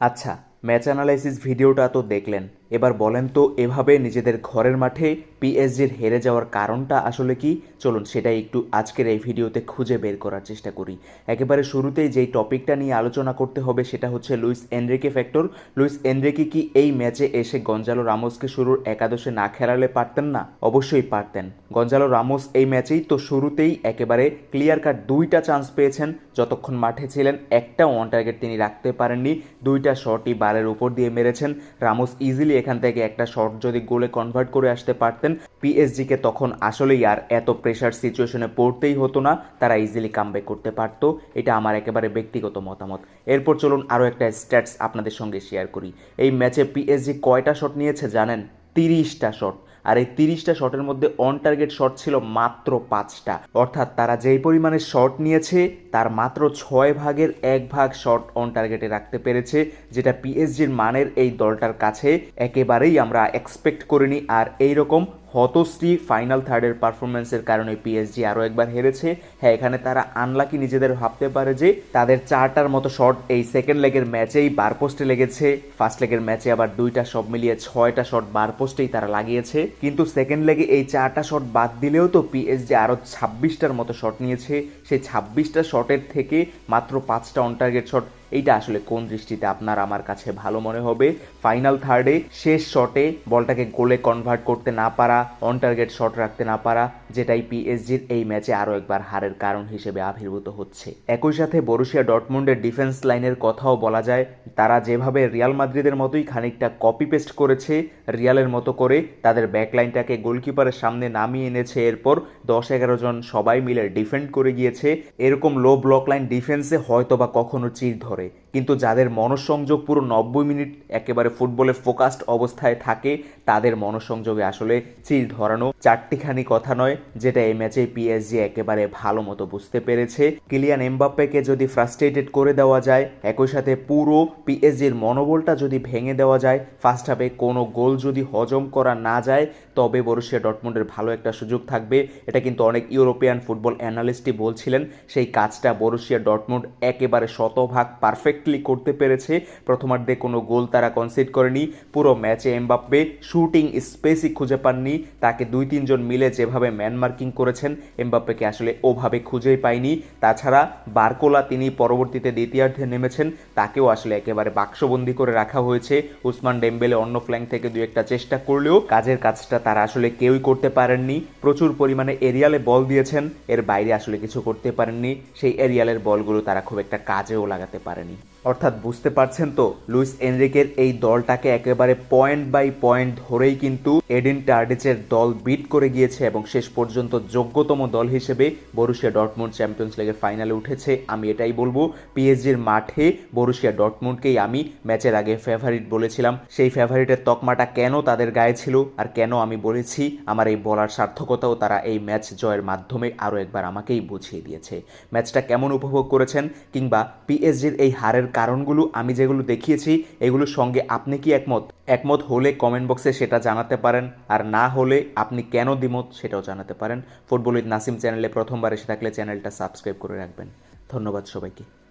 আচ্ছা match analysis ভিডিওটা তো দেখলেন। এবার বলেন তো, এভাবে নিজেদের ঘরের মাঠে পিএসজির হেরে যাওয়ার কারণটা আসলে কি? চলুন সেটাই একটু আজকের এই ভিডিওতে খুঁজে বের করার চেষ্টা করি। একেবারে শুরুতেই যেই টপিকটা নিয়ে আলোচনা করতে হবে সেটা হচ্ছে Luis Enrique factor Luis Enrique কি এই ম্যাচে এসে গঞ্জালো রামোসকে শুরুর একাদশে না খেলালে পারতেন না? অবশ্যই পারতেন। গঞ্জালো রামোস এই ম্যাচেই তো শুরুতেই একেবারে ক্লিয়ার কাট দুইটা চান্স পেয়েছেন। যতক্ষণ মাঠে ছিলেন, একটা ওয়ান টার্গেট তিনি রাখতে পারেননি। দুইটা শটই বারের উপর দিয়ে মেরেছেন। রামোস ইজিলি এখান থেকে একটা শট যদি গোলে কনভার্ট করে আসতে পারতেন পিএসজিকে তখন আসলেই আর এত প্রেশার সিচুয়েশনে পড়তেই হতো না, তারা ইজিলি কামব্যাক করতে পারত। এটা আমার একেবারে ব্যক্তিগত মতামত। এরপর চলুন আরও একটা স্ট্যাটস আপনাদের সঙ্গে শেয়ার করি। এই ম্যাচে পিএসজি কয়টা শট নিয়েছে জানেন? তিরিশটা শট আর এই তিরিশটা শটের মধ্যে অন টার্গেট শট ছিল মাত্র পাঁচটা। অর্থাৎ তারা যেই পরিমাণে শট নিয়েছে, তার মাত্র ছয় ভাগের এক ভাগ শট অন টার্গেটে রাখতে পেরেছে, যেটা পিএসজির মানের এই দলটার কাছে একেবারেই আমরা এক্সপেক্ট করিনি। আর এই রকম হতশ্রী ফাইনাল থার্ডের পারফরমেন্সের কারণে পিএসজি আরও একবার হেরেছে। হ্যাঁ এখানে তারা আনলাকি নিজেদের ভাবতে পারে যে তাদের চারটার মতো শট এই সেকেন্ড লেগের ম্যাচেই বার পোস্টে লেগেছে। ফার্স্ট লেগের ম্যাচে আবার দুইটা সব মিলিয়ে ছয়টা শট বার পোস্টেই তারা লাগিয়েছে। কিন্তু সেকেন্ড লেগে এই চারটা শট বাদ দিলেও তো পিএসজি আরও ছাব্বিশটার মতো শট নিয়েছে। সেই ছাব্বিশটা শটের থেকে মাত্র পাঁচটা অন টার্গেট শট এইটা আসলে কোন দৃষ্টিতে আপনার আমার কাছে ভালো মনে হবে? ফাইনাল থার্ডে শেষ শটে বলটাকে গোলে কনভার্ট করতে না পারা অন টার্গেট শট রাখতে না পারা, যেটাই পিএসজির এই ম্যাচে আরও একবার হারের কারণ হিসেবে আবির্ভূত হচ্ছে। একই সাথে বরুশিয়া ডটমুন্ডের ডিফেন্স লাইনের কথাও বলা যায়, তারা যেভাবে রিয়াল মাদ্রিদের মতোই খানিকটা কপি পেস্ট করেছে রিয়ালের মতো করে তাদের ব্যাকলাইনটাকে গোলকিপারের সামনে নামিয়ে এনেছে, এরপর দশ এগারো জন সবাই মিলে ডিফেন্ড করে গিয়েছে। এরকম লো ব্লক লাইন ডিফেন্সে হয়তো বা কখনো চির ধরে কিন্তু যাদের মনঃসংযোগ পুরো নব্বই মিনিট একেবারে ফুটবলে ফোকাসড অবস্থায় থাকে, তাদের মনঃসংযোগে আসলে চির ধরানো চারটিখানি কথা নয়, যেটা এই ম্যাচে পিএসজি একেবারে ভালো মতো বুঝতে পেরেছে। কিলিয়ান এমবাপ্পেকে যদি ফ্রাস্ট্রেটেড করে দেওয়া যায়, একই সাথে পুরো পিএসজির মনোবলটা যদি ভেঙে দেওয়া যায় ফার্স্ট হাফে কোনো গোল যদি হজম করা না যায়, তবে বরুশিয়া ডটমুন্ডের ভালো একটা সুযোগ থাকবে। এটা কিন্তু অনেক ইউরোপিয়ান ফুটবল অ্যানালিস্টই বলছিলেন, সেই কাজটা বরুশিয়া ডটমুন্ড একেবারে শতভাগ পারফেক্টলি করতে পেরেছে। প্রথমার্ধে কোনো গোল তারা কনসিড করেনি। পুরো ম্যাচে এমবাপ্পে শুটিং স্পেসই খুঁজে পাননি। তাকে দুই তিনজন মিলে যেভাবে ম্যান মার্কিং করেছেন, এমবাপ্পেকে আসলে ওভাবে খুঁজেই পায়নি তাছাড়া বারকোলা তিনি পরবর্তীতে দ্বিতীয়ার্ধে নেমেছেন। তাকেও আসলে একেবারে বাক্সবন্দি করে রাখা হয়েছে। উসমান ডেম্বেলে অন্য ফ্ল্যাঙ্ক থেকে দুই একটা চেষ্টা করলেও কাজের কাজটা তারা আসলে কেউই করতে পারেননি। প্রচুর পরিমাণে এরিয়ালে বল দিয়েছেন। এর বাইরে আসলে কিছু করতে পারেননি। সেই এরিয়ালের বলগুলো তারা খুব একটা কাজেও লাগাতে পারেনি। অর্থাৎ বুঝতে পারছেন তো, লুইস এনরিকের এই দলটাকে একেবারে পয়েন্ট বাই পয়েন্ট ধরেই কিন্তু এডিন টার্ডিচের দল বিট করে গিয়েছে এবং শেষ পর্যন্ত যোগ্যতম দল হিসেবে বরুশিয়া ডটমুন্ড চ্যাম্পিয়ন্স লিগের ফাইনালে উঠেছে। আমি এটাই বলব, পিএসজির মাঠে বরুশিয়া ডটমুন্ডকেই আমি ম্যাচের আগে ফেভারিট বলেছিলাম। সেই ফেভারিটের তকমাটা কেন তাদের গায়ে ছিল আর কেন আমি বলেছি, আমার এই বলার সার্থকতাও তারা এই ম্যাচ জয়ের মাধ্যমে আরও একবার আমাকেই বুঝিয়ে দিয়েছে। ম্যাচটা কেমন উপভোগ করেছেন কিংবা পিএসজির এই হারের কারণগুলো আমি যেগুলো দেখিয়েছি, এগুলোর সঙ্গে আপনি কি একমত? একমত হলে কমেন্ট বক্সে সেটা জানাতে পারেন, আর না হলে আপনি কেন দ্বিমত সেটাও জানাতে পারেন। ফুটবল উইথ নাসিম চ্যানেলে প্রথমবার এসে থাকলে চ্যানেলটা সাবস্ক্রাইব করে রাখবেন। ধন্যবাদ সবাইকে।